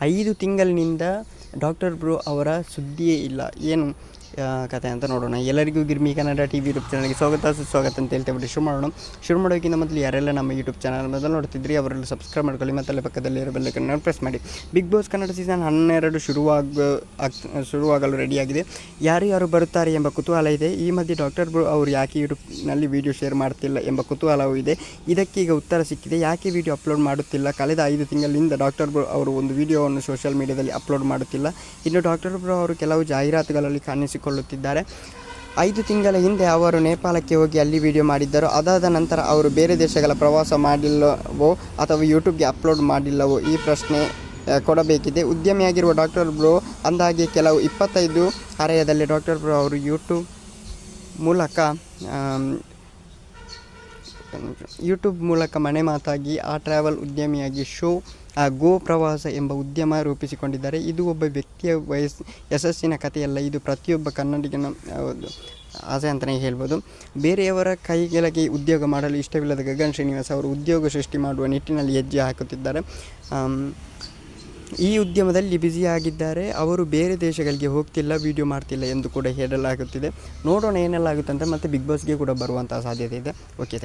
ಐದು ತಿಂಗಳಿನಿಂದ doctor bro ಅವರ ಸುದ್ದಿಯೇ ಇಲ್ಲ. ಏನು? ಕತೆ ಅಂತ ನೋಡೋಣ. ಎಲ್ಲರಿಗೂ Girmi Kannada T V YouTube ಚಾನಲ್ಗೆ ಸ್ವಾಗತ. ಸುಸ್ವಾಗತ ಅಂತ ಹೇಳ್ತೇವೆ ಶುರು ಮಾಡೋಣ. ಶುರು ಮಾಡೋಕ್ಕಿಂತ ಮೊದಲು ಯಾರೆಲ್ಲ ನಮ್ಮ ಯೂಟ್ಯೂಬ್ ಚಾನಲ್ ಮೊದಲು ನೋಡ್ತಿದ್ರಿ, ಅವರೆಲ್ಲ ಸಬ್ಸ್ಕ್ರೈಬ್ ಮಾಡ್ಕೊಳ್ಳಿ. ಮತ್ತು ಅಲ್ಲಿ ಪಕ್ಕದಲ್ಲಿ ಇರೋ ಬೆಲ್ಲೈಕನ್ನು ಪ್ರೆಸ್ ಮಾಡಿ. ಬಿಗ್ ಬಾಸ್ ಕನ್ನಡ ಸೀಸನ್ ಹನ್ನೆರಡು ಶುರುವಾಗ ಶುರುವಾಗಲು ರೆಡಿಯಾಗಿದೆ ಯಾರು ಯಾರು ಬರುತ್ತಾರೆ ಎಂಬ ಕುತೂಹಲ ಇದೆ. ಈ ಮಧ್ಯೆ ಡಾಕ್ಟರ್ ಬ್ರೋ ಅವರು ಯಾಕೆ ಯೂಟ್ಯೂಬ್ನಲ್ಲಿ ವಿಡಿಯೋ ಶೇರ್ ಮಾಡ್ತಿಲ್ಲ ಎಂಬ ಕುತೂಹಲವೂ ಇದೆ. ಇದಕ್ಕೆ ಈಗ ಉತ್ತರ ಸಿಕ್ಕಿದೆ. ಯಾಕೆ ವಿಡಿಯೋ ಅಪ್ಲೋಡ್ ಮಾಡುತ್ತಿಲ್ಲ? ಕಳೆದ ಐದು ತಿಂಗಳಿಂದ ಡಾಕ್ಟರ್ ಬ್ರೋ ಅವರು ಒಂದು ವಿಡಿಯೋವನ್ನು ಸೋಷಿಯಲ್ ಮೀಡಿಯಾದಲ್ಲಿ ಅಪ್ಲೋಡ್ ಮಾಡುತ್ತಿಲ್ಲ. ಇನ್ನು ಡಾಕ್ಟರ್ ಬ್ರೋ ಅವರು ಕೆಲವು ಜಾಹೀರಾತುಗಳಲ್ಲಿ ಕಾಣಿಸಿಕೊಳ್ಳುತ್ತಿದ್ದಾರೆ. ಐದು ತಿಂಗಳ ಹಿಂದೆ ಅವರು ನೇಪಾಳಕ್ಕೆ ಹೋಗಿ ಅಲ್ಲಿ ವಿಡಿಯೋ ಮಾಡಿದ್ದರು. ಅದಾದ ನಂತರ ಅವರು ಬೇರೆ ದೇಶಗಳ ಪ್ರವಾಸ ಮಾಡಿಲ್ಲವೋ ಅಥವಾ ಯೂಟ್ಯೂಬ್ಗೆ ಅಪ್ಲೋಡ್ ಮಾಡಿಲ್ಲವೋ ಈ ಪ್ರಶ್ನೆ ಕೊಡಬೇಕಿದೆ. ಉದ್ಯಮಿಯಾಗಿರುವ ಡಾಕ್ಟರ್ ಬ್ರೋ ಅಂದಾಗೆ ಕೆಲವು ಇಪ್ಪತ್ತೈದು ಹರೆಯದಲ್ಲಿ ಡಾಕ್ಟರ್ ಬ್ರೋ ಅವರು ಯೂಟ್ಯೂಬ್ ಮೂಲಕ ಯೂಟ್ಯೂಬ್ ಮೂಲಕ ಮನೆ ಮಾತಾಗಿ, ಆ ಟ್ರಾವೆಲ್ ಉದ್ಯಮಿಯಾಗಿ ಶೋ, ಆ ಗೋ ಪ್ರವಾಸ ಎಂಬ ಉದ್ಯಮ ರೂಪಿಸಿಕೊಂಡಿದ್ದಾರೆ. ಇದು ಒಬ್ಬ ವ್ಯಕ್ತಿಯ ವಯಸ್ ಯಶಸ್ಸಿನ ಕಥೆಯಲ್ಲ, ಇದು ಪ್ರತಿಯೊಬ್ಬ ಕನ್ನಡಿಗನ ಆಸೆ ಅಂತಲೇ ಹೇಳ್ಬೋದು. ಬೇರೆಯವರ ಕೈ ಕೆಳಗೆ ಉದ್ಯೋಗ ಮಾಡಲು ಇಷ್ಟವಿಲ್ಲದ ಗಗನ್ ಶ್ರೀನಿವಾಸ್ ಅವರು ಉದ್ಯೋಗ ಸೃಷ್ಟಿ ಮಾಡುವ ನಿಟ್ಟಿನಲ್ಲಿ ಹೆಜ್ಜೆ ಹಾಕುತ್ತಿದ್ದಾರೆ. ಈ ಉದ್ಯಮದಲ್ಲಿ ಬ್ಯುಸಿಯಾಗಿದ್ದಾರೆ ಅವರು ಬೇರೆ ದೇಶಗಳಿಗೆ ಹೋಗ್ತಿಲ್ಲ ವಿಡಿಯೋ ಮಾಡ್ತಿಲ್ಲ ಎಂದು ಕೂಡ ಹೇಳಲಾಗುತ್ತಿದೆ. ನೋಡೋಣ ಏನೆಲ್ಲ ಆಗುತ್ತೆ ಅಂತ ಮತ್ತು ಬಿಗ್ ಬಾಸ್ಗೆ ಕೂಡ ಬರುವಂಥ ಸಾಧ್ಯತೆ ಇದೆ. ಓಕೆ